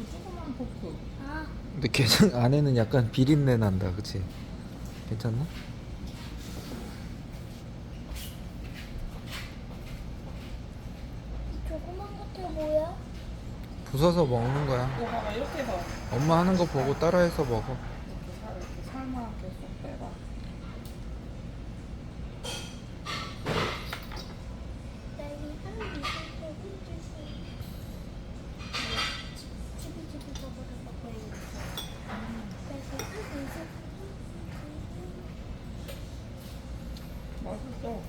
포크 조그만 포크 아, 근데 게장 안에는 약간 비린내 난다, 그치? 괜찮나? 이 조그만 것들 뭐야? 부숴서 먹는 거야. 이거 봐봐 이렇게 해서 엄마 하는 거 보고 따라해서 먹어. 이렇게, 살, 이렇게 계속 빼봐 딸기 하나 있을 거 흔들수. 집이 집이 저거를 먹고 있는 딸기 하나 있을 거 맛있 어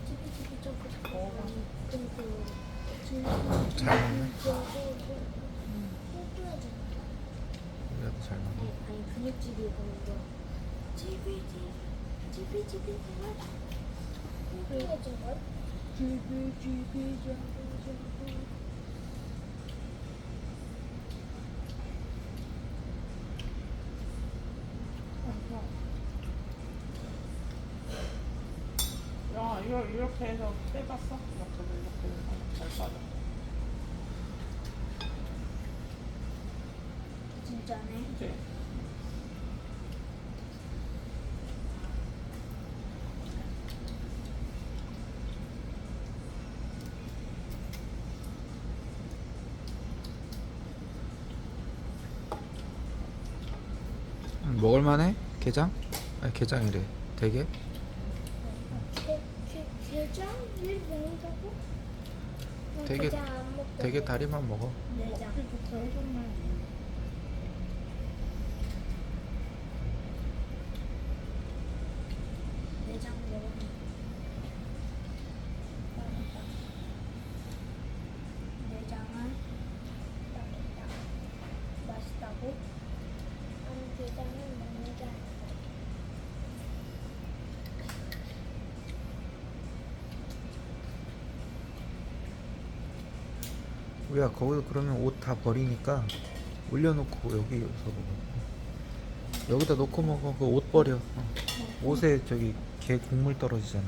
잘 먹네. 음. 우리도 잘 먹어. 아니 분육집이 보는 거. 집이 집이 집이 집이 저거. 저거. 집이 집이 저거 저거. 야 이거 이렇게 해서 빼봤어? 이렇게 이렇게 해서 잘 빠져 진짜네. 그치? 음, 먹을만해? 게장? 아니 게장이래. 되게? 게, 게, 게장? 일? 난 되게- 게장 안 먹거든. 되게 다리만 먹어. 내장. 좋게 해줬네 내장 먹으면 맛있다. 내장은 맛있다. 맛있다고? 아니 게장은 우리야 거기서 그러면 옷 다 버리니까 올려놓고 여기서 먹어. 여기다 놓고 먹어. 그 옷 버려. 어. 옷에 저기 게 국물 떨어지잖아.